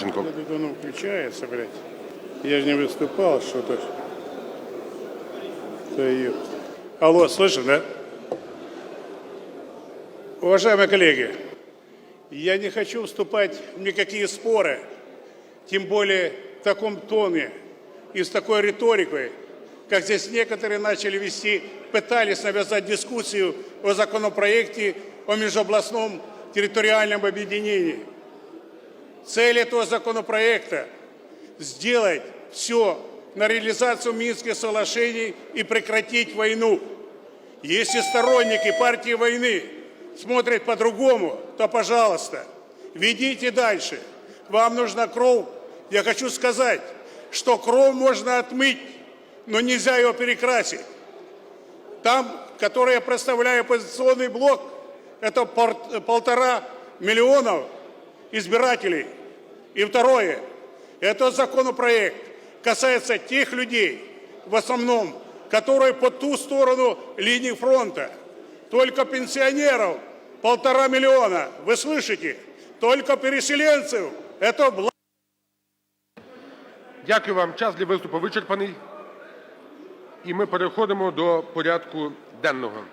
Тут оно включается, блядь. Я же не выступал, что-то. Да Алло, слышно, да? Уважаемые коллеги, я не хочу вступать в никакие споры, тем более в таком тоне и с такой риторикой, как здесь некоторые начали вести, пытались навязать дискуссию о законопроекте о межобластном территориальном объединении. Цель этого законопроекта – сделать все на реализацию Минских соглашений и прекратить войну. Если сторонники партии войны смотрят по-другому, то, пожалуйста, ведите дальше. Вам нужна кровь. Я хочу сказать, что кровь можно отмыть, но нельзя ее перекрасить. Там, который я представляю, оппозиционный блок, это полтора миллионов избирателей. И второе, этот законопроект касается тех людей, в основном, которые по ту сторону линии фронта. Только пенсионеров полтора миллиона, вы слышите? Только переселенцев, это бла- Дякую вам. Час для виступу вичерпаний. І ми переходимо до порядку денного.